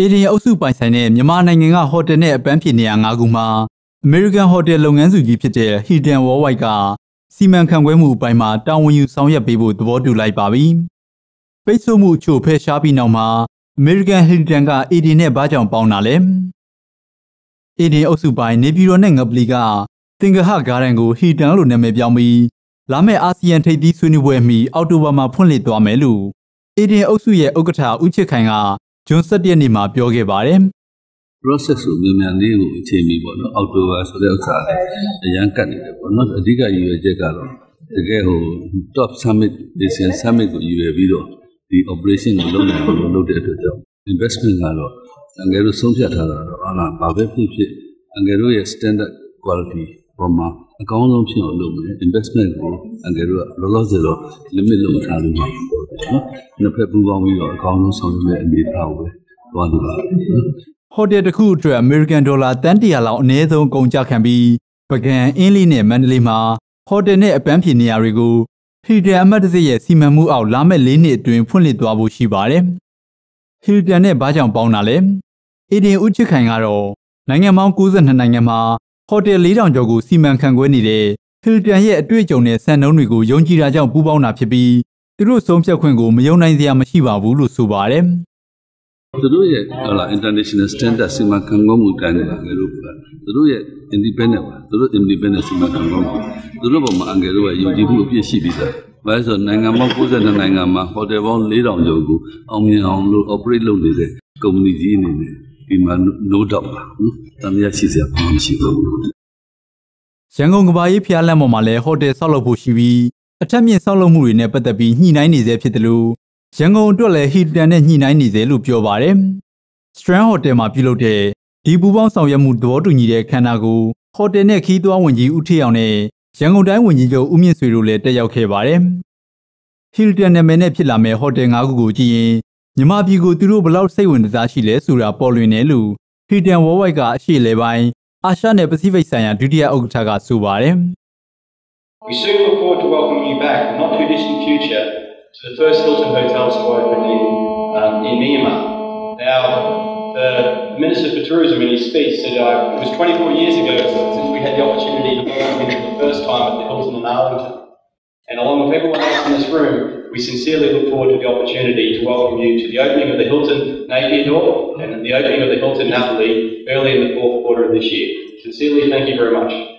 အေဒီအုပ်စုပိုင်ဆိုင်တဲ့မြန်မာနိုင်ငံကဟိုတယ်နဲ့အပန်းဖြေနေရာ၅ခုမှာအမေရိကန်ဟိုတယ်လုပ်ငန်းစုကြီးဖြစ်တဲ့ Hilton Worldwide ကစီမံခန့်ခွဲမှုအပိုင်းမှာတာဝန်ယူဆောင်ရွက်ပေးဖို့သဘောတူလိုက်ပါပြီ။ပိတ်ဆို့မှုအချို့ဖယ်ရှားပြီးနောက်မှာအမေရိကန် Hilton က AD နဲ့ဘာကြောင့်ပေါင်းတာလဲ။ AD အုပ်စုပိုင်းနေပြည်တော်နဲ့ငပလီကသင်္ကဟဂါရန်ကို Hilton လို့နာမည်ပြောင်းပြီးလာမယ့်အာဆီယံထိပ်သီးဆွေးနွေးပွဲမီအောက်တိုဘာမှာဖွင့်လှစ်သွားမယ်လို့ AD အုပ်စုရဲ့ဥက္ကဋ္ဌဦးချစ်ခိုင်က ဂျွန်7ရက်နေ့မှာပြောခဲ့ပါတယ်။ process ကိုမြန်မြန်လေးကိုအခြေမီပေါ့နော်အောက်တိုဘာဆိုတဲ့ဥစ္စာအရန်ကတ်နေတယ်ပေါ့နော်အဓိကရည်ရွယ်ချက်ကတော့တကယ်ဟို top summit Asian summit ကိုရည်ရွယ်ပြီးတော့ဒီ operation ကိုလုပ်နိုင်အောင်လုပ်တဲ့အတွက်ကြောင့် investment ကတော့အငယ်တို့ဆုံးဖြတ်ထားတာတော့အားလားဘာပဲဖြစ်ဖြစ်အငယ်တို့ရဲ့ standard quality ပေါ်မှာအကောင်းဆုံးဖြစ်အောင်လုပ်မယ် investment ကိုအငယ်တို့ကလောလောဆယ်တော့ limit လုပ်ထားလို့ပေါ့ နော်နှစ်ဖက်ပူးပေါင်းပြီးတော့အကောင်းဆုံးဆောင်ရွက်တဲ့အနေအထားကိုပဲသွားလို့ပါနော်ဟိုတယ်တစ်ခုအတွက်အမေရိကန်ဒေါ်လာတန်တရာလောက်အနည်းဆုံးကုန်ကျခံပြီးပကံအင်းလီနဲ့မန္တလေးမှာဟိုတယ်နဲ့အပန်းဖြေနေရာတွေကိုဟီတန်အမတ်တစရဲ့စီမံမှုအောက်လာမဲ့၄နှစ်အတွင်းဖွင့်လှစ်သွားဖို့ရှိပါတယ်။ဟီတန်နဲ့ဘာကြောင့်ပေါင်းတာလဲ။အေဒင်ဦးချစ်ခိုင်ကတော့နိုင်ငံပေါင်း92နိုင်ငံမှာဟိုတယ်4000ကျော်ကိုစီမံခန့်ခွဲနေတဲ့ဟီတန်ရဲ့အတွေ့အကြုံနဲ့စံနှုန်းတွေကိုယုံကြည်တာကြောင့်ပူးပေါင်းတာဖြစ်ပြီး သူတို့ဆုံးဖြတ်ခွင့်ကိုမယုံနိုင်စရာမရှိပါဘူးလို့ဆိုပါတယ်။သူတို့ရဲ့ဟလာ international standard စီမံခန့်ခွဲမှုတိုင်းတယ်ငယ်လို့သူတို့ရဲ့ independent ပါသူတို့ independent စီမံခန့်ခွဲမှုသူတို့ဘုံမှာအငယ်တို့ကယုံကြည်မှုအပြည့်ရှိပြီးသား။ဘာလို့ဆိုနိုင်ငံပေါင်း92နိုင်ငံမှာဟိုတယ်ပေါင်း4000ကျော်ကိုအောင်မြင်အောင်လို့ operate လုပ်နေတဲ့ company ကြီးအနေနဲ့ဒီမှာ no doubt ပါနော်။တမရရှိစရာမရှိဘူး။ရန်ကုန်ကဘာကြီးဖျားလမ်းပေါ်မှာလည်းဟိုတယ်ဆောက်လုပ်ဖို့ရှိပြီး အထက်မြင့်ဆောက်လုပ်မှုတွေနဲ့ပတ်သက်ပြီးညှိနှိုင်းနေသေးဖြစ်တယ်လို့ရန်ကုန်အတွက်လည်းဟီတန်နဲ့ညှိနှိုင်းနေသေးလို့ပြောပါတယ်။ Strand Hotel မှာပြုလုပ်တဲ့ဒီပူပေါင်းဆောင်ရွက်မှုသဘောတူညီတဲ့ခမ်းနားကိုဟိုတယ်နဲ့ခီးသွွားဝင်ကြီးဦးထေအောင်နဲ့ရန်ကုန်တိုင်းဝန်ကြီးချုပ်ဦးမြင့်ဆွေတို့လည်းတက်ရောက်ခဲ့ပါတယ်။ Hilton နာမည်နဲ့ဖြစ်လာမဲ့ဟိုတယ်၅ခုကိုကြည့်ရင်မြမပြည်ကိုသူတို့ဘလောက်စိတ်ဝင်စားရှိလဲဆိုတာပေါ်လွင်တယ်လို့ Hilton Worldwide ကအရှိလေပိုင်းအာရှနဲ့ပစိဖိတ်ဆိုင်ရာဒုတိယဥက္ကဋ္ဌကဆိုပါတယ်။ We soon look forward to welcoming you back in not too distant future to the first Hilton hotels to open in, um, in Myanmar. Now, the Minister for Tourism in his speech said uh, it was 24 years ago since we had the opportunity to welcome him for the first time at the Hilton in Arlington. And along with everyone else in this room, we sincerely look forward to the opportunity to welcome you to the opening of the Hilton Napier door and the opening of the Hilton Napoli early in the fourth quarter of this year. Sincerely, thank you very much.